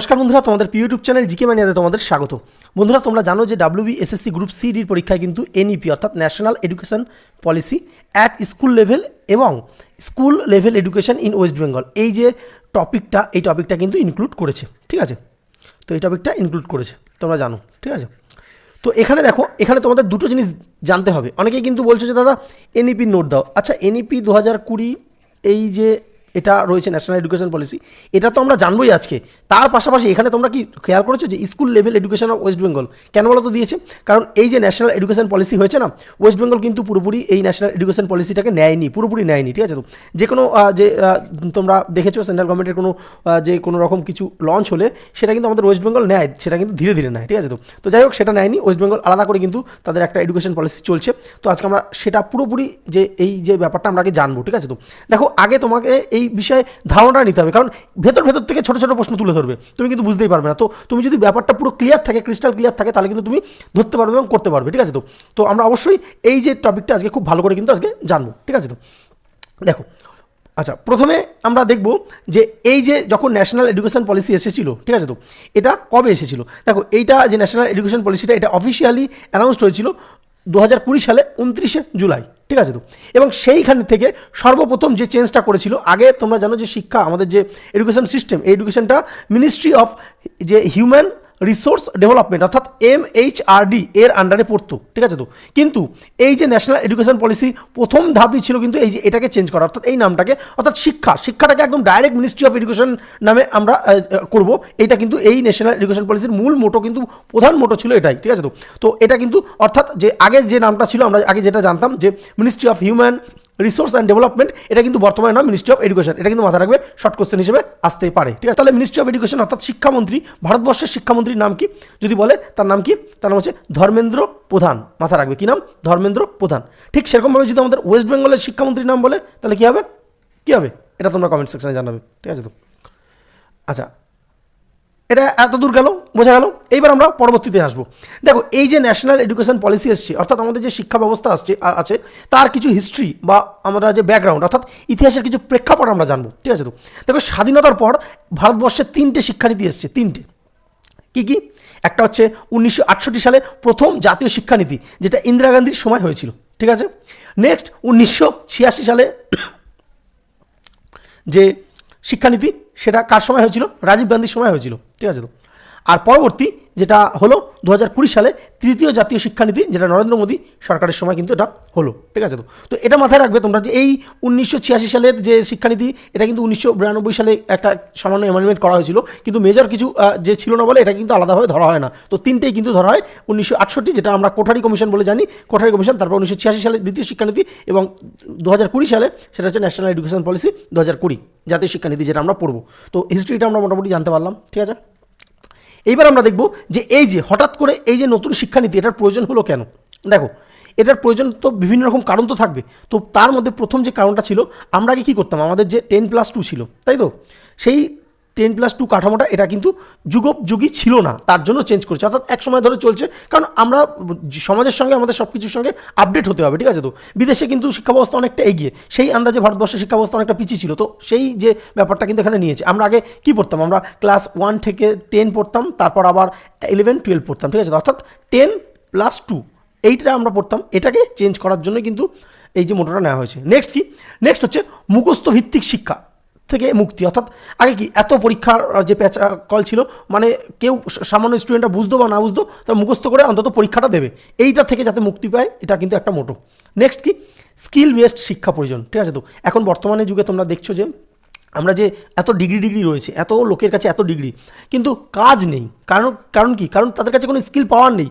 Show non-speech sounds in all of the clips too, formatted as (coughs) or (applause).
নমস্কার বন্ধুরা, তোমাদের ইউটিউব চ্যানেল জিকে ম্যানিয়াতে তোমাদের স্বাগত। বন্ধুরা, তোমরা জানো যে ডাব্লিউবি এসএসসি গ্রুপ সি ডির পরীক্ষায় কিন্তু এনইপি অর্থাৎ national education policy at school level এবং school level education in West Bengal এই যে টপিকটা এই টপিকটা কিন্তু ইনক্লুড করেছে, ঠিক আছে? তো এই টপিকটা ইনক্লুড করেছে, তোমরা জানো, ঠিক আছে? তো এখানে দেখো, এখানে তোমাদের দুটো জিনিস জানতে হবে। অনেকেই কিন্তু বলছো যে, দাদা এনইপি নোট দাও। আচ্ছা এনইপি দু হাজার কুড়ি, এই যে এটা রয়েছে ন্যাশনাল এডুকেশন পলিসি এটা তো আমরা জানবোই আজকে। তার পাশাপাশি এখানে তোমরা কি খেয়াল করেছ যে school level education of West Bengal কেন বলো তো দিয়েছে? কারণ এই যে ন্যাশনাল এডুকেশন পলিসি হয়েছে না ওয়েস্ট বেঙ্গল কিন্তু পুরোপুরি এই ন্যাশনাল এডুকেশন পলিসিটাকে নেয়নি, পুরোপুরি নেয়নি, ঠিক আছে তো? যে কোনো যে তোমরা দেখেছ সেন্ট্রাল গভর্নমেন্টের কোনো যে কোনো রকম কিছু লঞ্চ হলে সেটা কিন্তু আমাদের ওয়েস্ট বেঙ্গল নেয়, সেটা কিন্তু ধীরে ধীরে নেয়, ঠিক আছে তো? তো যাই হোক, সেটা নেয়নি। ওয়েস্ট বেঙ্গল আলাদা করে কিন্তু তাদের একটা এডুকেশন পলিসি চলছে। তো আজকে আমরা সেটা পুরোপুরি যে, এই যে ব্যাপারটা আমরা আগে জানব, ঠিক আছে তো? দেখো, আগে তোমাকে এই বিষয়ে ধারণাটা নিতে হবে। কারণ ভেতর ভেতর থেকে ছোটো ছোটো প্রশ্ন তুলে ধরবে। তুমি কিন্তু বুঝতেই পারবে না। তো তুমি যদি ব্যাপারটা পুরো ক্লিয়ার থাকে ক্রিস্টাল ক্লিয়ার থাকে, তাহলে কিন্তু তুমি ধরতে পারবে এবং করতে পারবে। ঠিক আছে তো? তো আমরা অবশ্যই এই যে টপিকটা আজকে খুব ভালো করে কিন্তু আজকে জানব। ঠিক আছে তো? দেখো আচ্ছা প্রথমে আমরা দেখব যে এই যে যখন ন্যাশনাল এডুকেশন পলিসি এসেছিল, ঠিক আছে তো? এটা কবে এসেছিল? দেখো, এইটা যে ন্যাশনাল এডুকেশন পলিসিটা এটা অফিসিয়ালি অ্যানাউন্সড হয়েছিল দু সালে উনত্রিশে জুলাই, ঠিক আছে তো? এবং সেইখান থেকে সর্বপ্রথম যে চেঞ্জটা করেছিল, আগে তোমরা জানো যে শিক্ষা, আমাদের যে এডুকেশন সিস্টেম এই এডুকেশনটা মিনিস্ট্রি অফ যে হিউম্যান রিসোর্স ডেভেলপমেন্ট অর্থাৎ এম এইচ ডি এর আন্ডারে পড়তো, ঠিক আছে তো? কিন্তু এই যে ন্যাশনাল এডুকেশন পলিসি প্রথম ধাপই ছিল কিন্তু এই যে এটাকে চেঞ্জ করা, অর্থাৎ এই নামটাকে, অর্থাৎ শিক্ষা, শিক্ষাটাকে একদম ডাইরেক্ট মিনিস্ট্রি অফ এডুকেশন নামে আমরা করব। এইটা কিন্তু এই ন্যাশনাল এডুকেশন পলিসির মূল মোটো কিন্তু প্রধান মোটো ছিল এটাই, ঠিক আছে তো? তো এটা কিন্তু অর্থাৎ যে আগে যে নামটা ছিল, আমরা আগে যেটা জানতাম যে ministry of human resource and development এটা কিন্তু বর্তমানে নয় মিনিস্ট্রি অফ এডুকেশন এটা কিন্তু মাথায় রাখবে শর্ট কোশ্চেন হিসেবে আসতে পারে। ঠিক আছে? তাহলে মিনিস্ট্রি অফ এডুকেশন অর্থাৎ শিক্ষামন্ত্রী, ভারতবর্ষের শিক্ষামন্ত্রীর নাম কি? যদি বলে, তার নাম কি? তার নাম হচ্ছে ধর্মেন্দ্র প্রধান। মাথা রাখবে, কি নাম? ধর্মেন্দ্র প্রধান। ঠিক সেরকমভাবে যদি আমাদের ওয়েস্ট বেঙ্গলের শিক্ষামন্ত্রীর নাম বলে, তাহলে কী হবে? কী হবে? এটা তোমরা কমেন্ট সেকশনে জানাবে। ঠিক আছে তো? আচ্ছা এটা এত দূর গেল, বোঝা গেল। এইবার আমরা পরবর্তীতে আসব। দেখো, এই যে ন্যাশনাল এডুকেশন পলিসি এসছে, অর্থাৎ আমাদের যে শিক্ষা ব্যবস্থা আসছে আছে, তার কিছু হিস্ট্রি বা আমরা যে ব্যাকগ্রাউন্ড অর্থাৎ ইতিহাসের কিছু প্রেক্ষাপট আমরা জানব, ঠিক আছে তো? দেখো, স্বাধীনতার পর ভারতবর্ষে তিনটে শিক্ষানীতি এসছে, তিনটে। কি কি? একটা হচ্ছে উনিশশো আটষট্টি সালে প্রথম জাতীয় শিক্ষানীতি, যেটা ইন্দিরা গান্ধীর সময় হয়েছিল, ঠিক আছে? নেক্সট উনিশশো ছিয়াশি সালে যে শিক্ষানীতি, সেটা কার সময় হয়েছিল? রাজীব গান্ধীর সময় হয়েছিল। ঠিক আছে তো? আর পরবর্তী যেটা হলো দু হাজার কুড়ি সালে তৃতীয় জাতীয় শিক্ষানীতি, যেটা নরেন্দ্র মোদী সরকারের সময় কিন্তু এটা হলো। ঠিক আছে তো? তো এটা মাথায় রাখবে তোমরা যে এই উনিশশো ছিয়াশি সালের যে শিক্ষানীতি, এটা কিন্তু উনিশশো বিরানব্বই সালে একটা সামান্য অ্যামেন্ডমেন্ট করা হয়েছিল। কিন্তু মেজর কিছু যে ছিল না বলে এটা কিন্তু আলাদাভাবে ধরা হয় না। তো তিনটেই কিন্তু ধরা হয় উনিশশো আটষট্টি, যেটা আমরা কোঠারি কমিশন বলে জানি। কোঠারি কমিশন, তারপর উনিশশো ছিয়াশি সালে দ্বিতীয় শিক্ষানীতি এবং দু হাজার কুড়ি সালে সেটা হচ্ছে ন্যাশনাল এডুকেশন পলিসি দু হাজার কুড়ি জাতীয় শিক্ষানীতি, যেটা আমরা পড়ব। তো হিস্ট্রিটা আমরা মোটামুটি জানতে পারলাম। ঠিক আছে? এইবার আমরা দেখব যে এই যে হঠাৎ করে এই যে নতুন শিক্ষানীতি, এটার প্রয়োজন হলো কেন? দেখো, এটার প্রয়োজন তো বিভিন্ন রকম কারণ তো থাকবে। তো তার মধ্যে প্রথম যে কারণটা ছিল, আমরা আগে কী করতাম? আমাদের যে টেন প্লাস টু ছিল, তাই তো? সেই টেন প্লাস টু কাঠামোটা এটা কিন্তু যুগোপযোগী ছিল না, তার জন্য চেঞ্জ করছে। অর্থাৎ এক সময় ধরে চলছে, কারণ আমরা সমাজের সঙ্গে, আমাদের সব কিছুর সঙ্গে আপডেট হতে হবে, ঠিক আছে তো? বিদেশে কিন্তু শিক্ষা ব্যবস্থা অনেকটা এগিয়ে, সেই আন্দাজে ভারতবর্ষের শিক্ষা ব্যবস্থা অনেকটা পিছিয়ে ছিল। তো সেই যে ব্যাপারটা কিন্তু এখানে নিয়েছে। আমরা আগে কী পড়তাম? আমরা ক্লাস ওয়ান থেকে টেন পড়তাম, তারপর আবার ইলেভেন টুয়েলভ পড়তাম, ঠিক আছে অর্থাৎ টেন প্লাস টু এইটা আমরা পড়তাম। এটাকে চেঞ্জ করার জন্য কিন্তু এই যে মোটরটা নেওয়া হয়েছে। নেক্সট কি? নেক্সট হচ্ছে মুখস্থ ভিত্তিক শিক্ষা। থেকে মুক্তি। অর্থাৎ আগে কি এত পরীক্ষার যে প্যাচা কল ছিল মানে কেউ সামান্য স্টুডেন্টরা বুঝতো বা না বুঝতো, তারা মুখস্থ করে অন্তত পরীক্ষাটা দেবে। এইটা থেকে যাতে মুক্তি পায়, এটা কিন্তু একটা মোটো নেক্সট কি? স্কিল বেসড শিক্ষা প্রয়োজন, ঠিক আছে তো? এখন বর্তমানে যুগে তোমরা দেখছ যে, আমরা যে এত ডিগ্রি ডিগ্রি রয়েছে, এত লোকের কাছে এত ডিগ্রি কিন্তু কাজ নেই। কারণ কারণ কি? কারণ তাদের কাছে কোনো স্কিল পাওয়ার নেই।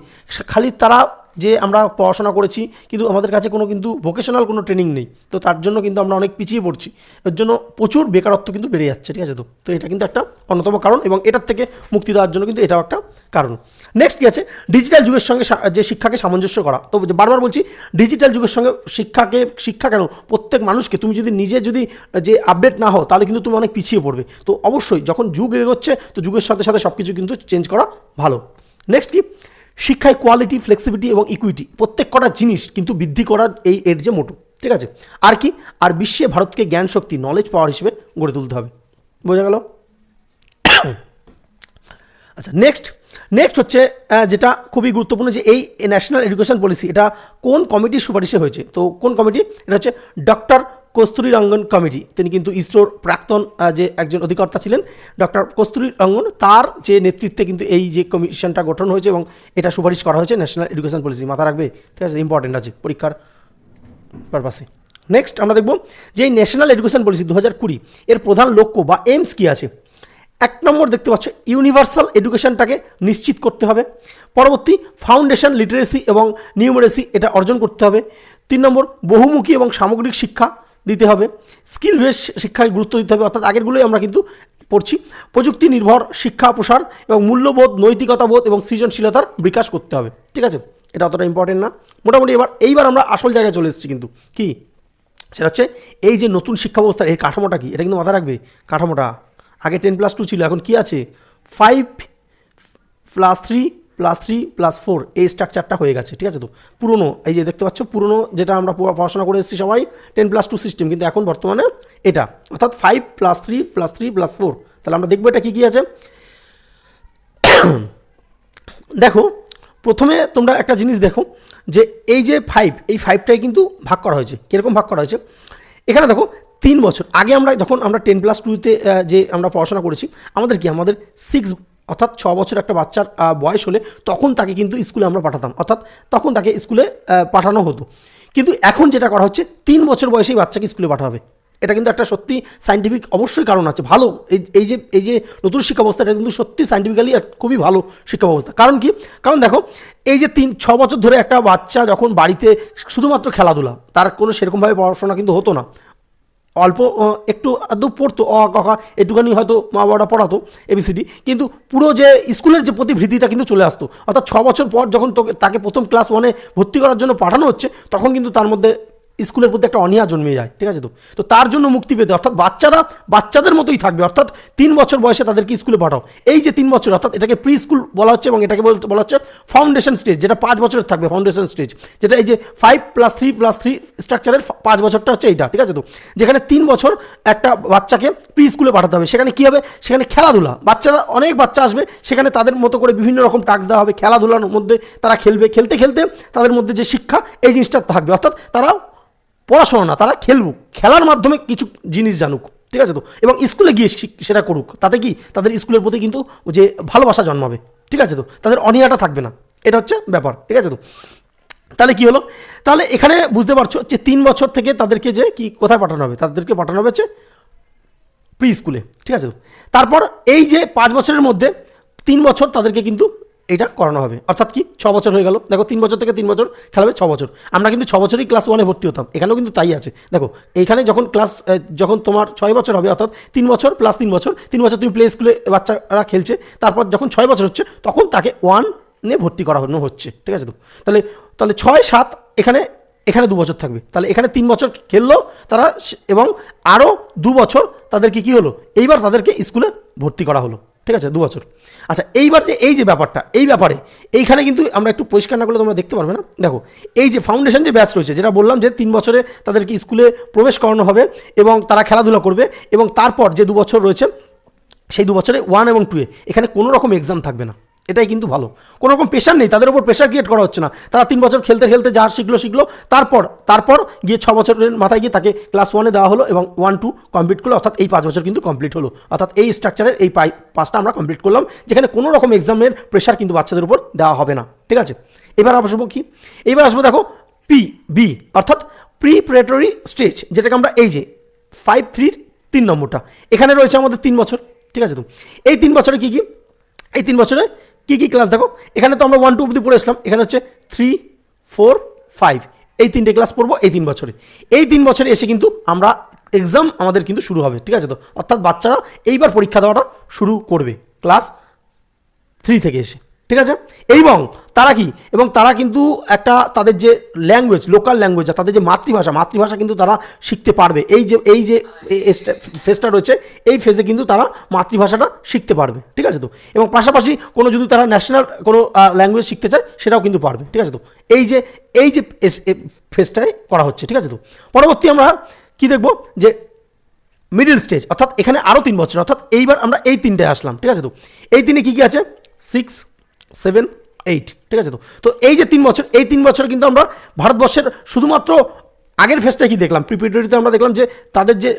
খালি তারা যে আমরা পড়াশোনা করেছি, কিন্তু আমাদের কাছে কোনো কিন্তু ভোকেশনাল কোনো ট্রেনিং নেই। তো তার জন্য কিন্তু আমরা অনেক পিছিয়ে পড়ছি। এর জন্য প্রচুর বেকারত্ব কিন্তু বেড়ে যাচ্ছে, ঠিক আছে তো? তো এটা কিন্তু একটা অন্যতম কারণ এবং এটার থেকে মুক্তি দেওয়ার জন্য কিন্তু এটাও একটা কারণ। নেক্সট কি আছে? ডিজিটাল যুগের সঙ্গে যে শিক্ষাকে সামঞ্জস্য করা। তো বারবার বলছি ডিজিটাল যুগের সঙ্গে শিক্ষাকে, শিক্ষা কেন? প্রত্যেক মানুষকে তুমি যদি নিজে যদি যে আপডেট না হও, তাহলে কিন্তু তুমি অনেক পিছিয়ে পড়বে। তো অবশ্যই যখন যুগ এগোচ্ছে, তো যুগের সাথে সাথে সব কিছু কিন্তু চেঞ্জ করা ভালো। নেক্সট কি? শিক্ষায় কোয়ালিটি ফ্লেক্সিবিলিটি এবং ইকুইটি প্রত্যেক কটা জিনিস কিন্তু বৃদ্ধি করার এই এর যে মোটো। ঠিক আছে? আর কি? আর বিশ্বে ভারতকে জ্ঞান শক্তি নলেজ পাওয়ার হিসেবে গড়ে তুলতে হবে। বোঝা গেল? আচ্ছা নেক্সট নেক্সট হচ্ছে যেটা খুবই গুরুত্বপূর্ণ যে এই ন্যাশনাল এডুকেশন পলিসি এটা কোন কমিটির সুপারিশে হয়েছে? তো কোন কমিটি এটা হচ্ছে ডক্টর কস্তুরী রঙ্গন কমিটি। তিনি কিন্তু ইসরোর প্রাক্তন যে একজন অধিকর্তা ছিলেন, ডক্টর কস্তুরী রঙ্গন, তার যে নেতৃত্বে কিন্তু এই যে কমিশনটা গঠন হয়েছে এবং এটা সুপারিশ করা হয়েছে ন্যাশনাল এডুকেশন পলিসি মাথা রাখবে। ঠিক আছে ইম্পর্টেন্ট আছে পরীক্ষার পারপাসে নেক্সট আমরা দেখব যে ন্যাশনাল এডুকেশন পলিসি দু হাজার কুড়ি, এর প্রধান লক্ষ্য বা এইমস কী আছে? এক নম্বর দেখতে পাচ্ছ ইউনিভার্সাল এডুকেশনটাকে নিশ্চিত করতে হবে। পরবর্তী ফাউন্ডেশন লিটারেসি এবং নিউমারেসি এটা অর্জন করতে হবে। তিন নম্বর বহুমুখী এবং সামগ্রিক শিক্ষা। দিতে হবে। স্কিল বেস শিক্ষায় গুরুত্ব দিতে হবে। অর্থাৎ আগেরগুলোই আমরা কিন্তু পড়ছি। প্রযুক্তি নির্ভর শিক্ষা প্রসার এবং মূল্যবোধ নৈতিকতাবোধ এবং সৃজনশীলতার বিকাশ করতে হবে। ঠিক আছে? এটা অতটা ইম্পর্টেন্ট না। মোটামুটি এবার, এইবার আমরা আসল জায়গায় চলে এসেছি কিন্তু। কি? সেটা হচ্ছে, এই যে নতুন শিক্ষা ব্যবস্থার এই কাঠামোটা কি? এটা কিন্তু মাথা রাখবে? কাঠামোটা? আগে টেন প্লাস টু ছিল, এখন কি আছে? Five plus three plus three plus four এই স্ট্রাকচারটা হয়ে গেছে, ঠিক আছে তো? পুরনো, এই যে দেখতে পাচ্ছ, পুরনো যেটা আমরা পড়াশোনা করে এসেছি সবাই টেন প্লাস টু সিস্টেম কিন্তু এখন বর্তমানে এটা, অর্থাৎ five plus three plus three plus four তাহলে আমরা দেখব এটা কী কী আছে? (coughs) দেখো, প্রথমে তোমরা একটা জিনিস দেখো, যে এই যে ফাইভ এই ফাইভটাই কিন্তু ভাগ করা হয়েছে, কীরকম ভাগ করা হয়েছে? এখানে দেখো, তিন বছর, আগে আমরা যখন আমরা টেন প্লাস টুতে যে আমরা পড়াশোনা করেছি, আমাদের কি, আমাদের সিক্স অর্থাৎ ছ বছর একটা বাচ্চার বয়স হলে তখন তাকে কিন্তু স্কুলে আমরা পাঠাতাম। অর্থাৎ তখন তাকে স্কুলে পাঠানো হতো। কিন্তু এখন যেটা করা হচ্ছে, তিন বছর বয়সেই বাচ্চাকে স্কুলে পাঠাবে। এটা কিন্তু একটা সত্যি সাইন্টিফিক অবশ্যই কারণ আছে। ভালো, এই এই যে এই যে নতুন শিক্ষা ব্যবস্থা এটা কিন্তু সত্যি সাইন্টিফিক্যালি খুবই ভালো শিক্ষা ব্যবস্থা কারণ কি? কারণ দেখো, এই যে তিন, ছ বছর ধরে একটা বাচ্চা যখন বাড়িতে শুধুমাত্র খেলাধুলা, তার কোনো সেরকমভাবে পড়াশোনা কিন্তু হতো না। অল্প একটু আদৌ পড়তো, অ কাকা একটুখানি হয়তো মা বাবারা পড়াতো এবিসিডি কিন্তু পুরো যে স্কুলের যে প্রতিভৃতিটা কিন্তু চলে আসতো। অর্থাৎ ছ বছর পর যখন তোকে, তাকে প্রথম ক্লাস ওয়ানে ভর্তি করার জন্য পাঠানো হচ্ছে, তখন কিন্তু তার মধ্যে স্কুলের প্রতি একটা অনীহা জন্মে যায়, ঠিক আছে তো? তো তার জন্য মুক্তি পেতে, অর্থাৎ বাচ্চারা, বাচ্চাদের মতোই থাকবে, অর্থাৎ তিন বছর বয়সে তাদেরকে স্কুলে পাঠাও। এই যে তিন বছর, অর্থাৎ এটাকে প্রি স্কুল বলা হচ্ছে এবং এটাকে বলতে, বলা হচ্ছে ফাউন্ডেশন স্টেজ যেটা পাঁচ বছরের থাকবে ফাউন্ডেশন স্টেজ যেটা এই যে five plus three plus three স্ট্রাকচারের পাঁচ বছরটা হচ্ছে এইটা, ঠিক আছে তো? যেখানে তিন বছর একটা বাচ্চাকে প্রি স্কুলে পাঠাতে হবে। সেখানে কী হবে? সেখানে খেলাধুলা। বাচ্চারা, অনেক বাচ্চা আসবে, সেখানে তাদের মতো করে বিভিন্ন রকম টাস্ক দেওয়া হবে। খেলাধুলার মধ্যে তারা খেলবে। খেলতে খেলতে তাদের মধ্যে যে শিক্ষা, এই জিনিসটা থাকবে। অর্থাৎ তারা পড়াশোনা না, তারা খেলুক। খেলার মাধ্যমে কিছু জিনিস জানুক, ঠিক আছে তো? এবং স্কুলে গিয়ে সেটা করুক। তাতে কি? তাদের স্কুলের প্রতি কিন্তু যে ভালোবাসা জন্মাবে, ঠিক আছে তো? তাদের অনিয়াটা থাকবে না। এটা হচ্ছে ব্যাপার, ঠিক আছে তো? তাহলে কি হলো? তাহলে এখানে বুঝতে পারছ যে তিন বছর থেকে তাদেরকে যে কি, কোথায় পাঠানো হবে? তাদেরকে পাঠানো হবে হচ্ছে প্রি স্কুলে ঠিক আছে তো? তারপর এই যে পাঁচ বছরের মধ্যে তিন বছর তাদেরকে কিন্তু এটা করানো হবে। অর্থাৎ কি? ছ বছর হয়ে গেল। দেখো, তিন বছর থেকে তিন বছর খেলাবে ছ বছর। আমরা কিন্তু ছ বছরই ক্লাস ওয়ানে ভর্তি হতাম। এখানেও কিন্তু তাই আছে। দেখো, এখানে যখন ক্লাস যখন তোমার ছয় বছর হবে, অর্থাৎ তিন বছর প্লাস তিন বছর তিন বছর তুমি প্লে স্কুলে বাচ্চারা খেলছে, তারপর যখন ছয় বছর হচ্ছে, তখন তাকে ওয়ান নে ভর্তি করানো হচ্ছে। ঠিক আছে তো? তাহলে তাহলে ছয়, সাত এখানে এখানে দু বছর থাকবে। তাহলে এখানে তিন বছর খেললো তারা, এবং আরও দু বছর তাদেরকে কি হলো? এইবার তাদেরকে স্কুলে ভর্তি করা হলো। ঠিক আছে? দু বছর। আচ্ছা এইবার যে এই যে ব্যাপারটা, এই ব্যাপারে, এইখানে কিন্তু আমরা একটু পরিষ্কার না করলে তোমরা দেখতে পারবে না। দেখো, এই যে ফাউন্ডেশন যে ব্যাচ রয়েছে, যেটা বললাম যে তিন বছরে তাদেরকে স্কুলে প্রবেশ করানো হবে এবং তারা খেলাধুলা করবে এবং তারপর যে দু বছর রয়েছে, সেই দু বছরে ওয়ান এবং টুয়ে এখানে কোনো রকম এক্সাম থাকবে না। এটাই কিন্তু ভালো। কোনো রকম প্রেশার নেই, তাদের উপর প্রেশার ক্রিয়েট করা হচ্ছে না। তারা তিন বছর খেলতে খেলতে যা শিখলো শিখলো, তারপর তারপর গিয়ে ছ বছরের মাথায় গিয়ে তাকে ক্লাস ওয়ানে দেওয়া হলো এবং ওয়ান টু কমপ্লিট করল, অর্থাৎ এই পাঁচ বছর কিন্তু কমপ্লিট হলো। অর্থাৎ এই স্ট্রাকচারের এই পাঁচটা আমরা কমপ্লিট করলাম, যেখানে কোনো রকম এক্সামের প্রেশার কিন্তু বাচ্চাদের উপর দেওয়া হবে না। ঠিক আছে? এবার আসব কি? এবার আসব দেখো পি বি অর্থাৎ প্রিপারেটরি স্টেজ যেটাকে আমরা এই যে ফাইভ থ্রির তিন নম্বরটা। এখানে রয়েছে আমাদের তিন বছর। ঠিক আছে তো? এই তিন বছরে কী কী? এই তিন বছরে কী কী ক্লাস দেখো, এখানে তো আমরা ওয়ান টু অব্দি পড়ে এসলাম এখানে হচ্ছে থ্রি ফোর ফাইভ এই তিনটে ক্লাস পড়ব এই তিন বছরে। এই তিন বছরে এসে কিন্তু আমরা এক্সাম আমাদের কিন্তু শুরু হবে, ঠিক আছে তো? অর্থাৎ বাচ্চারা এইবার পরীক্ষা দেওয়াটা শুরু করবে ক্লাস থ্রি থেকে এসে। ঠিক আছে? এবং তারা কি? এবং তারা কিন্তু একটা তাদের যে ল্যাঙ্গুয়েজ লোকাল ল্যাঙ্গুয়েজ তাদের যে মাতৃভাষা মাতৃভাষা কিন্তু তারা শিখতে পারবে। এই যে এই যে ফেজটা রয়েছে, এই ফেজে কিন্তু তারা মাতৃভাষাটা শিখতে পারবে। ঠিক আছে তো? এবং পাশাপাশি কোনো যদি তারা ন্যাশনাল কোনো ল্যাঙ্গুয়েজ শিখতে চায়, সেটাও কিন্তু পারবে। ঠিক আছে তো? এই যে এই যে ফেজটাই করা হচ্ছে। ঠিক আছে তো? পরবর্তী আমরা কি দেখব? যে মিডিল স্টেজ অর্থাৎ এখানে আরও তিন বছর, অর্থাৎ এইবার আমরা এই তিনটায় আসলাম। ঠিক আছে তো? এই তিনে কী কী আছে? সিক্স সেভেন এইট ঠিক আছে তো? তো এই যে তিন বছর, এই তিন বছর কিন্তু আমরা ভারতবর্ষের শুধুমাত্র আগের ফেসটা কি দেখলাম? প্রিপারেটরিতে আমরা দেখলাম যে তাদের যে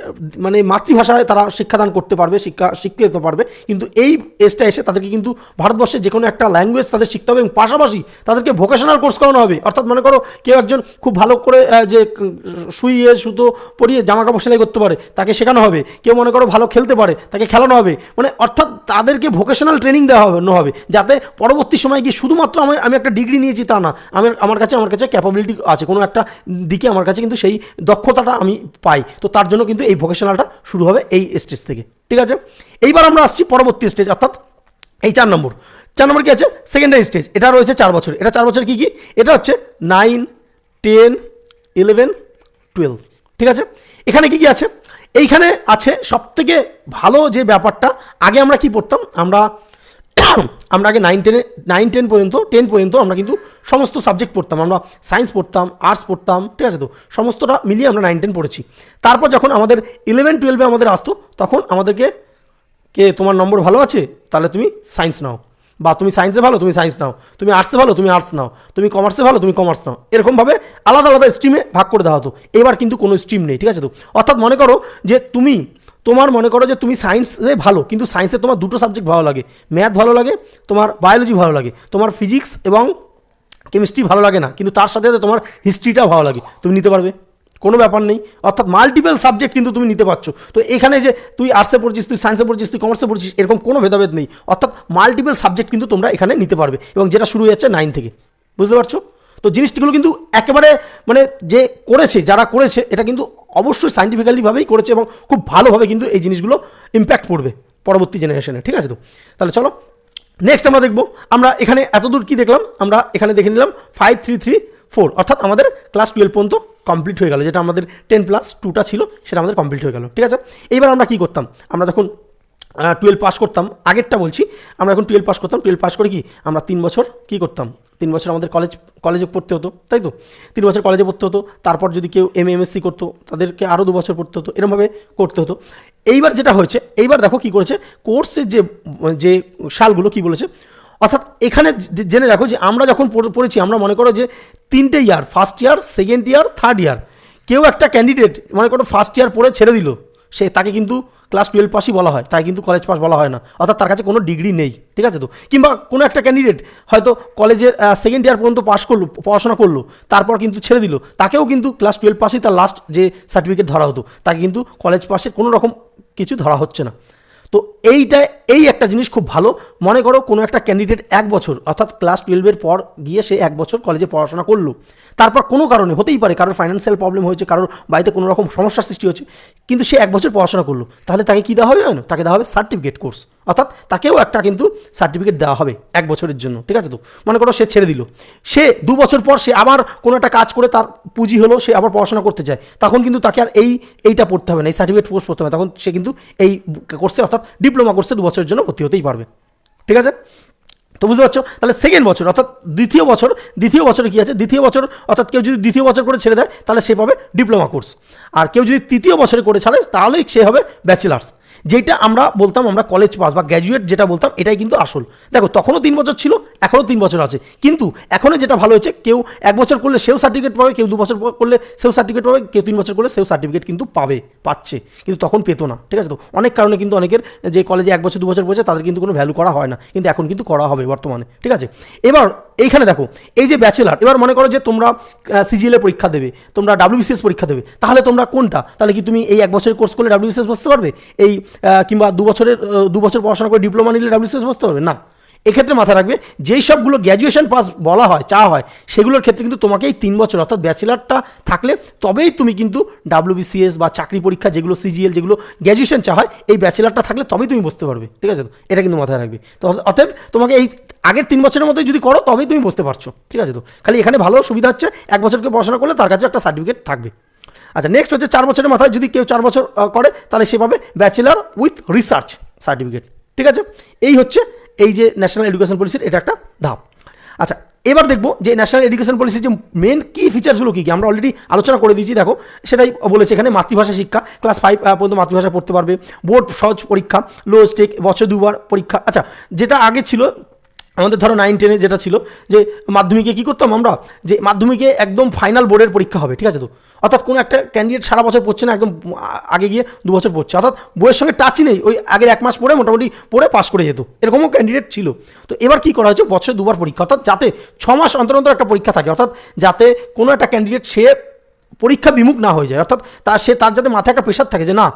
মানে মাতৃভাষায় তারা শিক্ষাদান করতে পারবে, শিক্ষা শিখতে যেতে পারবে। কিন্তু এই এজটা এসে তাদেরকে কিন্তু ভারতবর্ষে যে কোনো একটা ল্যাঙ্গুয়েজ তাদের শিখতে হবে এবং পাশাপাশি তাদেরকে ভোকেশনাল কোর্স করানো হবে। অর্থাৎ মনে করো কেউ একজন খুব ভালো করে যে সুইয়ে সুতো পরিয়ে জামা কাপড় সেলাই করতে পারে, তাকে শেখানো হবে। কেউ মনে করো ভালো খেলতে পারে, তাকে খেলানো হবে। মানে অর্থাৎ তাদেরকে ভোকেশনাল ট্রেনিং দেওয়া হবে হবে। যাতে পরবর্তী সময় গিয়ে শুধুমাত্র আমি আমি একটা ডিগ্রি নিয়েছি তা না। আমার আমার কাছে আমার কাছে ক্যাপাবিলিটি আছে। কোনো একটা দিকে আমার কাছে কিন্তু সেই দক্ষতাটা আমি পাই। তো তার জন্য কিন্তু এই ভোকেশনালটা শুরু হবে এই স্টেজ থেকে। ঠিক আছে? এইবার আমরা আসছি পরবর্তী স্টেজ অর্থাৎ এই চার নম্বর। চার নম্বর কী আছে? সেকেন্ডারি স্টেজ এটা রয়েছে চার বছর এটা চার বছর কী কী? এটা হচ্ছে নাইন টেন ইলেভেন টুয়েলভ ঠিক আছে? এখানে কি কি আছে? এইখানে আছে সবথেকে ভালো যে ব্যাপারটা, আগে আমরা কি পড়তাম? আমরা আমরা আগে নাইন টেনে নাইন টেন পর্যন্ত টেন পর্যন্ত আমরা কিন্তু সমস্ত সাবজেক্ট পড়তাম। আমরা সায়েন্স পড়তাম আর্টস পড়তাম, ঠিক আছে তো? সমস্তটা মিলিয়ে আমরা নাইন টেন পড়েছি। তারপর যখন আমাদের ইলেভেন টুয়েলভে আমাদের আসতো, তখন আমাদেরকে, কে, তোমার নম্বর ভালো আছে? তাহলে তুমি সায়েন্স নাও। বা, তুমি সায়েন্সে ভালো? তুমি সায়েন্স নাও। তুমি আর্টসে ভালো? তুমি আর্টস নাও। তুমি কমার্সে ভালো? তুমি কমার্স নাও। এরকমভাবে আলাদা আলাদা স্ট্রিমে ভাগ করে দেওয়া হতো। এবার কিন্তু কোনো স্ট্রিম নেই, ঠিক আছে তো? অর্থাৎ মনে করো যে তুমি তোমার মনে করো যে তুমি সায়েন্সে ভালো, কিন্তু সায়েন্সে তোমার দুটো সাবজেক্ট ভালো লাগে। ম্যাথ ভালো লাগে, তোমার বায়োলজি ভালো লাগে, তোমার ফিজিক্স এবং কেমিস্ট্রি ভালো লাগে না, কিন্তু তার সাথে সাথে তোমার হিস্ট্রিটাও ভালো লাগে। তুমি নিতে পারবে, কোনো ব্যাপার নেই। অর্থাৎ মাল্টিপল সাবজেক্ট কিন্তু তুমি নিতে পারছ। তো এখানে যে তুই আর্টসে পড়ছিস, তুই সায়েন্সে পড়ছিস, তুই কমার্সে পড়ছিস, এরকম কোনো ভেদাভেদ নেই। অর্থাৎ মাল্টিপল সাবজেক্ট কিন্তু তোমরা এখানে নিতে পারবে। এবং যেটা শুরু হয়ে যাচ্ছে নাইন থেকে। বুঝতে পারছ? তো জিনিসগুলো কিন্তু একেবারে মানে যে করেছে, যারা করেছে, এটা কিন্তু অবশ্যই সাইন্টিফিক্যালিভাবেই করেছে এবং খুব ভালোভাবে কিন্তু এই জিনিসগুলো ইম্প্যাক্ট পড়বে পরবর্তী জেনারেশনে ঠিক আছে তো? তাহলে চলো নেক্সট আমরা দেখব, আমরা এখানে এতদূর কি দেখলাম? আমরা এখানে দেখে নিলাম ফাইভ থ্রি থ্রি ফোর অর্থাৎ আমাদের ক্লাস টুয়েলভ পর্যন্ত কমপ্লিট হয়ে গেল, যেটা আমাদের টেন প্লাস টুটা ছিল, সেটা আমাদের কমপ্লিট হয়ে গেল, ঠিক আছে? এইবার আমরা কি করতাম? আমরা যখন টুয়েলভ পাস করতাম। আগেরটা বলছি, আমরা এখন টুয়েলভ পাস করতাম। টুয়েলভ পাস করে কি, আমরা তিন বছর কি করতাম? তিন বছর আমাদের কলেজ কলেজে পড়তে হতো, তাই তো? তিন বছর কলেজে পড়তে হতো, তারপর যদি কেউ এম এম এমএসসি করতো, তাদেরকে আরও দু বছর পড়তে হতো, এরমভাবে করতে হতো। এইবার যেটা হয়েছে, এইবার দেখো কি করেছে কোর্সের যে যে সালগুলো কি বলেছে, অর্থাৎ এখানে জেনে রাখো যে, আমরা যখন পড়- পড়েছি, আমরা মনে করো যে, তিনটে year first year second year third year কেউ একটা ক্যান্ডিডেট মনে করো ফার্স্ট ইয়ার পড়ে ছেড়ে দিল। সে তাকে কিন্তু ক্লাস টুয়েলভ পাসই বলা হয় তাই কিন্তু কলেজ পাস বলা হয় না। অর্থাৎ তার কাছে কোনো ডিগ্রি নেই, ঠিক আছে তো? কিংবা কোনো একটা ক্যান্ডিডেট হয়তো কলেজের সেকেন্ড ইয়ার পর্যন্ত পাস করল, পড়াশোনা করল, তারপর কিন্তু ছেড়ে দিল, তাকেও কিন্তু ক্লাস টুয়েলভ পাসই তার লাস্ট যে সার্টিফিকেট ধরা হতো, তাকে কিন্তু কলেজ পাসে কোনো রকম কিছু ধরা হচ্ছে না। তো এইটা, এই একটা জিনিস খুব ভালো। মনে করো কোনো একটা ক্যান্ডিডেট এক বছর, অর্থাৎ ক্লাস টুয়েলভের পর গিয়ে সে এক বছর কলেজে পড়াশোনা করল। তারপর কোনো কারণে, হতেই পারে, কারোর ফাইন্যান্সিয়াল প্রবলেম হয়েছে, কারোর বাড়িতে কোনো রকম সমস্যার সৃষ্টি হচ্ছে কিন্তু সে এক বছর পড়াশোনা করল। তাহলে তাকে কী দেওয়া হবে জানো? তাকে দেওয়া হবে সার্টিফিকেট কোর্স অর্থাৎ তাকেও একটা কিন্তু সার্টিফিকেট দেওয়া হবে এক বছরের জন্য, ঠিক আছে তো? মনে করো সে ছেড়ে দিল। সে দু বছর পর সে আবার কোনো একটা কাজ করে তার পুঁজি হলো, সে আবার পড়াশোনা করতে চায় তখন কিন্তু তাকে আর এই, এইটা পড়তে হবে না, এই সার্টিফিকেট কোর্স পড়তে হবে তখন সে কিন্তু এই কোর্সে অর্থাৎ ডিপ্লোমা কোর্সে দু বছরের জন্য ভর্তি হতেই পারবে। ঠিক আছে? তো বুঝতে পারছ? তাহলে সেকেন্ড বছর, অর্থাৎ দ্বিতীয় বছর, দ্বিতীয় বছরে কি আছে? দ্বিতীয় বছর, অর্থাৎ কেউ যদি দ্বিতীয় বছর করে ছেড়ে দেয়, তাহলে সে পাবে ডিপ্লোমা কোর্স। আর কেউ যদি তৃতীয় বছরে করে ছাড়ে, তাহলেই সে হবে ব্যাচেলার্স যেটা আমরা বলতাম, আমরা কলেজ পাস বা গ্র্যাজুয়েট যেটা বলতাম, এটাই কিন্তু আসল। দেখো, তখনও তিন বছর ছিল, এখনও তিন বছর আছে। কিন্তু এখনও যেটা ভালো হয়েছে, কেউ এক বছর করলে সেও সার্টিফিকেট পাবে, কেউ দু বছর করলে সেও সার্টিফিকেট পাবে, কেউ তিন বছর করলে সেও সার্টিফিকেট কিন্তু পাবে, পাচ্ছে। কিন্তু তখন পেতো না, ঠিক আছে তো? অনেক কারণে কিন্তু অনেকের যে কলেজে এক বছর, দু বছর পড়েছে, তাদের কিন্তু কোনো ভ্যালু করা হয় না। কিন্তু এখন কিন্তু করা হবে বর্তমানে, ঠিক আছে? এবার এইখানে দেখো, এই যে ব্যাচেলার এবার মনে করো যে তোমরা সিজিএল পরীক্ষা দেবে, তোমরা ডাব্লিউবিসিএস পরীক্ষা দেবে, তাহলে তোমরা কোনটা? তাহলে কি তুমি এই এক বছরের কোর্স করলে ডাব্লিউবিসিএস বসতে পারবে? এই কিংবা দু বছরের দু বছর পড়াশোনা করে ডিপ্লোমা নিলে ডাব্লিউবিসিএস বসতে পারবে না। এক্ষেত্রে মাথায় রাখবে, যেই সবগুলো গ্র্যাজুয়েশন পাস বলা হয় চা হয়, সেগুলোর ক্ষেত্রে কিন্তু তোমাকে এই তিন বছর, অর্থাৎ ব্যাচেলারটা থাকলে তবেই তুমি কিন্তু ডাব্লিউবিসিএস বা চাকরি পরীক্ষা যেগুলো সিজিএল যেগুলো গ্র্যাজুয়েশন চা হয়, এই ব্যাচেলারটা থাকলে তবেই তুমি বসতে পারবে। ঠিক আছে তো? এটা কিন্তু মাথায় রাখবে। তো অতএব তোমাকে এই আগের তিন বছরের মধ্যে যদি করো, তবেই তুমি বসতে পারছ। ঠিক আছে তো? খালি এখানে ভালো সুবিধা হচ্ছে, এক বছরকে পড়াশোনা করলে তার কাছে একটা সার্টিফিকেট থাকবে। আচ্ছা নেক্সট হচ্ছে চার বছরের মাথায় যদি কেউ চার বছর করে, তাহলে সে পাবে ব্যাচেলার উইথ রিসার্চ সার্টিফিকেট ঠিক আছে? এই হচ্ছে এই যে ন্যাশনাল এডুকেশন পলিসির এটা একটা ধাপ। আচ্ছা এবার দেখব যে ন্যাশনাল এডুকেশন পলিসির যে মেন কি ফিচার্সগুলো কী কী? আমরা অলরেডি আলোচনা করে দিয়েছি, দেখো, সেটাই বলেছে এখানে মাতৃভাষা শিক্ষা ক্লাস ফাইভ পর্যন্ত মাতৃভাষা পড়তে পারবে বোর্ড সহজ পরীক্ষা লো স্টেক বছর দুবার পরীক্ষা আচ্ছা যেটা আগে ছিল আমাদের ধরো নাইন টেনে যেটা ছিল যে মাধ্যমিকে কী করতাম আমরা? যে মাধ্যমিকে একদম ফাইনাল বোর্ডের পরীক্ষা হবে, ঠিক আছে তো? অর্থাৎ কোনো একটা ক্যান্ডিডেট সারা বছর পড়ছে না, একদম আগে গিয়ে দু বছর পড়ছে। অর্থাৎ বইয়ের সঙ্গে টাচই নেই, ওই আগের এক মাস পরে মোটামুটি পড়ে পাস করে যেত। এরকমও ক্যান্ডিডেট ছিল। তো এবার কী করা হয়েছে? বছরে দুবার পরীক্ষা। অর্থাৎ যাতে ছ মাস অন্তর অন্তর একটা পরীক্ষা থাকে, অর্থাৎ যাতে কোনো একটা ক্যান্ডিডেট সে পরীক্ষা বিমুখ না হয়ে যায়। অর্থাৎ তার সে, তার যাতে মাথায় একটা প্রেশার থাকে যে, না,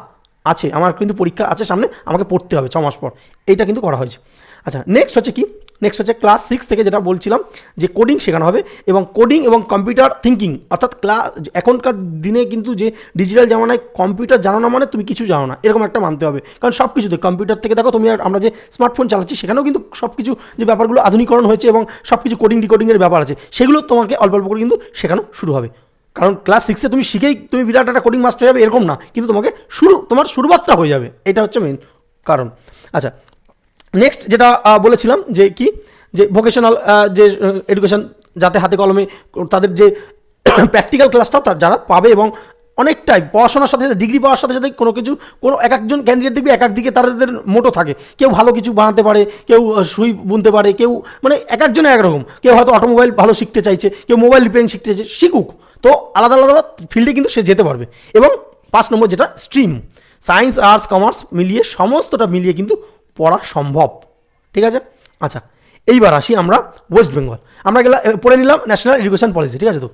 আছে, আমার কিন্তু পরীক্ষা আছে সামনে, আমাকে পড়তে হবে ছ মাস পর। এইটা কিন্তু করা হয়েছে। আচ্ছা নেক্সট হচ্ছে কি? নেক্সট হচ্ছে ক্লাস সিক্স থেকে যেটা বলছিলাম যে কোডিং শেখানো হবে এবং কোডিং এবং কম্পিউটার থিঙ্কিং অর্থাৎ ক্লাস এখনকার দিনে কিন্তু যে ডিজিটাল জামানায় কম্পিউটার জানো না মানে তুমি কিছু জানো না, এরকম একটা মানতে হবে। কারণ সব কিছুতে কম্পিউটার থেকে দেখো তুমি আমরা যে স্মার্টফোন চালাচ্ছি, সেখানেও কিন্তু সব কিছু যে ব্যাপারগুলো আধুনিকরণ হয়েছে এবং সব কিছু কোডিং ডিকোডিংয়ের ব্যাপার আছে, সেগুলো তোমাকে অল্প অল্প করে কিন্তু শেখানো শুরু হবে। কারণ ক্লাস সিক্সে তুমি শিখেই তুমি বিরাট একটা কোডিং মাস্টার যাবে, এরকম না। কিন্তু তোমাকে শুরু, তোমার শুরুবাতটা হয়ে যাবে, এটা হচ্ছে মেন কারণ। আচ্ছা নেক্সট যেটা বলেছিলাম যে কি? যে ভোকেশনাল যে এডুকেশন যাতে হাতে কলমে তাদের যে প্র্যাকটিক্যাল ক্লাসটাও তার যারা পাবে এবং অনেকটাই পড়াশোনার সাথে সাথে ডিগ্রি পাওয়ার সাথে সাথে কোনো কিছু, কোনো এক একজন ক্যান্ডিডেট দেখবি এক একদিকে তাদের মোটো থাকে। কেউ ভালো কিছু বানাতে পারে, কেউ সুই বুনতে পারে, কেউ মানে এক একজনে একরকম কেউ হয়তো অটোমোবাইল ভালো শিখতে চাইছে, কেউ মোবাইল রিপেয়ারিং শিখতে চাইছে, শিখুক। তো আলাদা আলাদা ফিল্ডে কিন্তু সে যেতে পারবে। এবং পাঁচ নম্বর যেটা স্ট্রিম সায়েন্স আর্টস কমার্স মিলিয়ে সমস্তটা মিলিয়ে কিন্তু পড়া সম্ভব। ঠিক আছে? আচ্ছা এইবার আসি আমরা ওয়েস্ট বেঙ্গল আমরা গেলাম পড়ে নিলাম ন্যাশনাল এডুকেশন পলিসি ঠিক আছে তো?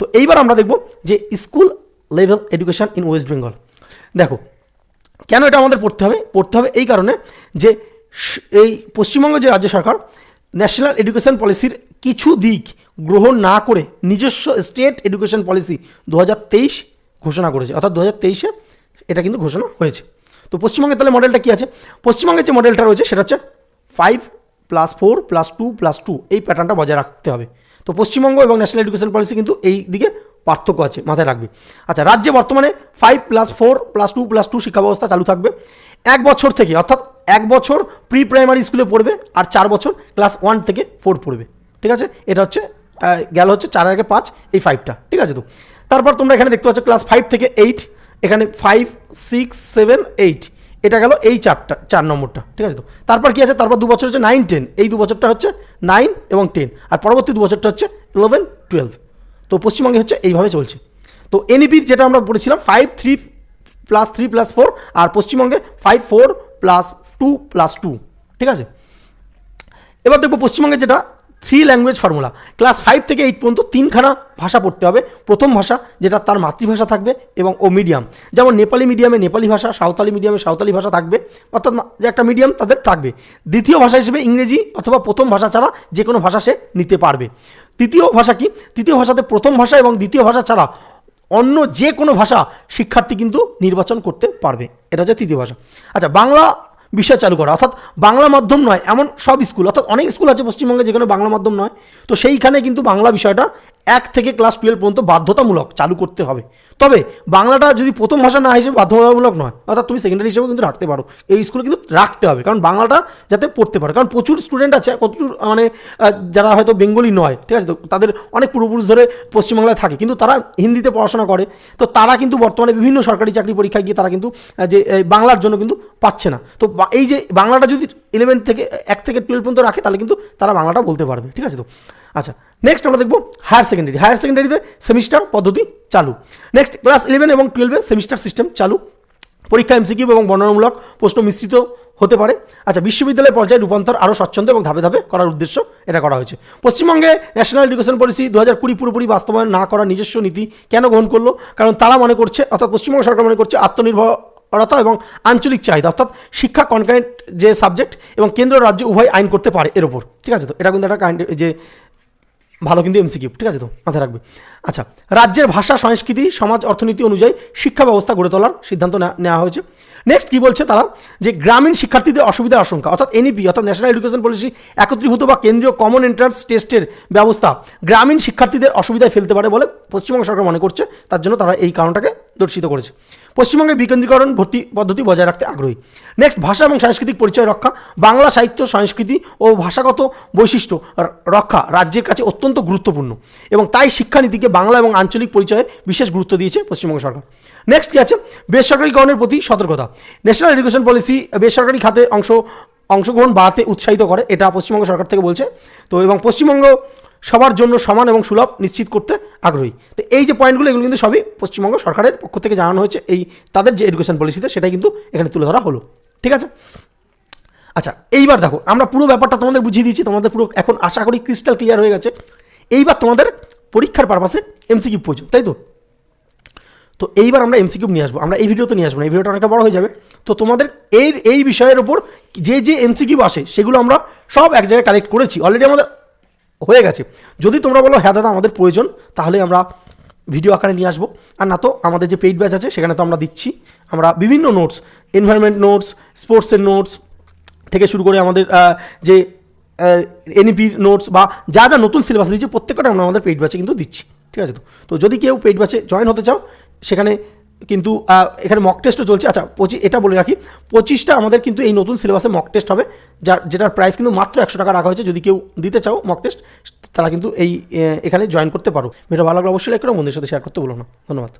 তো এইবার আমরা দেখব যে school level education in West Bengal দেখো, কেন এটা আমাদের পড়তে হবে? পড়তে হবে এই কারণে যে এই পশ্চিমবঙ্গ যে রাজ্য সরকার ন্যাশনাল এডুকেশন পলিসির কিছু দিক গ্রহণ না করে নিজস্ব স্টেট এডুকেশন পলিসি দু হাজার তেইশ ঘোষণা করেছে। অর্থাৎ দু হাজার তেইশে এটা কিন্তু ঘোষণা হয়েছে। তো পশ্চিমবঙ্গের তাহলে মডেলটা কী আছে? পশ্চিমবঙ্গের যে মডেলটা রয়েছে সেটা হচ্ছে five plus four plus two plus two এই প্যাটার্নটা বজায় রাখতে হবে। তো পশ্চিমবঙ্গ এবং ন্যাশনাল এডুকেশন পলিসি কিন্তু এই দিকে পার্থক্য আছে, মাথায় রাখবে। আচ্ছা রাজ্যে বর্তমানে five plus four plus two plus two শিক্ষা ব্যবস্থা চালু থাকবে। এক বছর থেকে, অর্থাৎ এক বছর প্রি প্রাইমারি স্কুলে পড়বে আর চার বছর ক্লাস ওয়ান থেকে ফোর পড়বে। ঠিক আছে? এটা হচ্ছে গেল হচ্ছে চার আগে পাঁচ, এই ফাইভটা ঠিক আছে তো? তারপর তোমরা এখানে দেখতে পাচ্ছ ক্লাস ফাইভ থেকে এইট এখানে ফাইভ সিক্স সেভেন এইট এটা গেল এই চারটা, চার নম্বরটা, ঠিক আছে তো? তারপর কি আছে? তারপর দু বছর হচ্ছে নাইন টেন এই দু বছরটা হচ্ছে নাইন এবং টেন আর পরবর্তী দু বছরটা হচ্ছে ইলেভেন টুয়েলভ তো পশ্চিমবঙ্গে হচ্ছে এইভাবে চলছে। তো এনইপির যেটা আমরা পড়েছিলাম five three plus three plus four আর পশ্চিমবঙ্গে five four plus two plus two ঠিক আছে? এবার দেখব পশ্চিমবঙ্গে যেটা three language formula class five থেকে এইট পর্যন্ত তিনখানা ভাষা পড়তে হবে। প্রথম ভাষা, যেটা তার মাতৃভাষা থাকবে এবং ও মিডিয়াম যেমন নেপালি মিডিয়ামে নেপালি ভাষা, সাঁওতালি মিডিয়ামে সাঁওতালি ভাষা থাকবে। অর্থাৎ যে একটা মিডিয়াম তাদের থাকবে। দ্বিতীয় ভাষা হিসেবে ইংরেজি অথবা প্রথম ভাষা ছাড়া যে কোনো ভাষা সে নিতে পারবে। তৃতীয় ভাষা কি? তৃতীয় ভাষাতে প্রথম ভাষা এবং দ্বিতীয় ভাষা ছাড়া অন্য যে কোনো ভাষা শিক্ষার্থী কিন্তু নির্বাচন করতে পারবে। এটা হচ্ছে তৃতীয় ভাষা। আচ্ছা বাংলা বিষয় চালু করা। অর্থাৎ বাংলা মাধ্যম নয়, এমন সব স্কুল। অর্থাৎ অনেক স্কুল আছে পশ্চিমবঙ্গে যেখানে বাংলা মাধ্যম নয়। তো সেইখানে কিন্তু বাংলা বিষয়টা এক থেকে ক্লাস টুয়েলভ পর্যন্ত বাধ্যতামূলক চালু করতে হবে। তবে বাংলাটা যদি প্রথম ভাষা না হিসেবে বাধ্যতামূলক নয়, অর্থাৎ তুমি সেকেন্ডারি হিসেবে কিন্তু রাখতে পারো। এই স্কুলে কিন্তু রাখতে হবে, কারণ বাংলাটা যাতে পড়তে পারে। কারণ প্রচুর স্টুডেন্ট আছে, প্রচুর মানে যারা হয়তো বেঙ্গলি নয়, ঠিক আছে? তো তাদের অনেক পূর্বপুরুষ ধরে পশ্চিমবাংলায় থাকে, কিন্তু তারা হিন্দিতে পড়াশোনা করে। তো তারা কিন্তু বর্তমানে বিভিন্ন সরকারি চাকরি পরীক্ষায় গিয়ে তারা কিন্তু যে বাংলার জন্য কিন্তু পাচ্ছে না। তো এই যে বাংলাটা যদি ইলেভেন থেকে এক থেকে টুয়েলভ পর্যন্ত রাখে, তাহলে কিন্তু তারা বাংলাটা বলতে পারবে, ঠিক আছে তো? আচ্ছা নেক্সট আমরা দেখব হায়ার সেকেন্ডারি হায়ার সেকেন্ডারিতে সেমিস্টার পদ্ধতি চালু। নেক্সট ক্লাস ইলেভেন এবং টুয়েলভে সেমিস্টার সিস্টেম চালু। পরীক্ষা এমসিকিউ এবং বর্ণনামূলক প্রশ্ন মিশ্রিত হতে পারে। আচ্ছা বিশ্ববিদ্যালয় পর্যায়ে রূপান্তর আরও স্বচ্ছন্দ এবং ধাপে ধাপে করার উদ্দেশ্য এটা করা হয়েছে। পশ্চিমবঙ্গে ন্যাশনাল এডুকেশন পলিসি দু হাজার কুড়ি পুরোপুরি বাস্তবায়ন না করার নিজস্ব নীতি কেন গ্রহণ করল? কারণ তারা মনে করছে, অর্থাৎ পশ্চিমবঙ্গ সরকার মনে করছে আত্মনির্ভরতা এবং আঞ্চলিক চাহিদা, অর্থাৎ শিক্ষা কনকারেন্ট যে সাবজেক্ট এবং কেন্দ্র রাজ্য উভয় আইন করতে পারে এর ওপর ঠিক আছে তো? এটা কিন্তু একটা কাইন্ড যে ভালো কিন্তু এমসিকিউ ঠিক আছে তো? মাথায় রাখবে। আচ্ছা রাজ্যের ভাষা, সংস্কৃতি, সমাজ, অর্থনীতি অনুযায়ী শিক্ষা ব্যবস্থা গড়ে তোলার সিদ্ধান্ত নেওয়া- হয়েছে। নেক্সট কি বলছে তারা? যে গ্রামীণ শিক্ষার্থীদের অসুবিধার আশঙ্কা, অর্থাৎ এনইপি অর্থাৎ ন্যাশনাল এডুকেশন পলিসি একত্রীভূত বা কেন্দ্রীয় কমন এন্ট্রান্স টেস্টের ব্যবস্থা গ্রামীণ শিক্ষার্থীদের অসুবিধায় ফেলতে পারে বলে পশ্চিমবঙ্গ সরকার মনে করছে। তার জন্য তারা এই কারণটাকে দর্শিত করেছে। পশ্চিমবঙ্গে বিকেন্দ্রীকরণ ভর্তি পদ্ধতি বজায় রাখতে আগ্রহী। নেক্সট ভাষা এবং সাংস্কৃতিক পরিচয় রক্ষা, বাংলা সাহিত্য, সংস্কৃতি ও ভাষাগত বৈশিষ্ট্য রক্ষা রাজ্যের কাছে অত্যন্ত গুরুত্বপূর্ণ এবং তাই শিক্ষানীতিকে বাংলা এবং আঞ্চলিক পরিচয়ে বিশেষ গুরুত্ব দিয়েছে পশ্চিমবঙ্গ সরকার। নেক্সট কী আছে? বেসরকারিকরণের প্রতি সতর্কতা। ন্যাশনাল এডুকেশন পলিসি বেসরকারি খাতে অংশ অংশগ্রহণ বাড়াতে উৎসাহিত করে, এটা পশ্চিমবঙ্গ সরকার থেকে বলছে। তো এবং পশ্চিমবঙ্গ সবার জন্য সমান এবং সুলভ নিশ্চিত করতে আগ্রহী। তো এই যে পয়েন্টগুলো এগুলো কিন্তু সবই পশ্চিমবঙ্গ সরকারের পক্ষ থেকে জানানো হয়েছে। এই তাদের যে এডুকেশন পলিসিতে সেটাই কিন্তু এখানে তুলে ধরা হলো। ঠিক আছে? আচ্ছা এইবার দেখো, আমরা পুরো ব্যাপারটা তোমাদের বুঝিয়ে দিয়েছি, তোমাদের পুরো এখন আশা করি ক্রিস্টাল ক্লিয়ার হয়ে গেছে। এইবার তোমাদের পরীক্ষার পারপাসে এমসিকিউ প্রয়োজন তাই তো? তো এইবার আমরা এমসিকিউ নিয়ে আসব, আমরা এই ভিডিওতে নিয়ে আসব না, এই ভিডিওটা অনেকটা বড় হয়ে যাবে। তো তোমাদের এই এই বিষয়ের ওপর যে যে এমসিকিউ আসে, সেগুলো আমরা সব এক জায়গায় কালেক্ট করেছি অলরেডি আমাদের হয়ে গেছে। যদি তোমরা বলো হ্যাঁ দাদা, আমাদের প্রয়োজন, তাহলে আমরা ভিডিও আকারে নিয়ে আসব। আর না তো, আমাদের যে পেইড ব্যাচ আছে, সেখানে তো আমরা দিচ্ছি। আমরা বিভিন্ন নোটস এনভায়রনমেন্ট নোটস স্পোর্টসের নোটস থেকে শুরু করে আমাদের যে এনইপির নোটস বা যা যা নতুন সিলেবাস দিচ্ছে, প্রত্যেকটা আমরা আমাদের পেইড ব্যাচে কিন্তু দিচ্ছি। ঠিক আছে তো? তো যদি কেউ পেইড ব্যাচে জয়েন হতে চাও সেখানে কিন্তু এখানে মক টেস্টও চলছে। আচ্ছা পঁচিশ এটা বলে রাখি, পঁচিশটা আমাদের কিন্তু এই নতুন সিলেবাসে মক টেস্ট হবে, যার, যেটার প্রাইস কিন্তু মাত্র একশো টাকা রাখা হয়েছে। যদি কেউ দিতে চাও মক টেস্ট তারা কিন্তু এই এখানে জয়েন করতে পারো। এটা ভালো লাগলে অবশ্যই লাইক করো, বন্ধুদের সাথে শেয়ার করতে বলো না। ধন্যবাদ।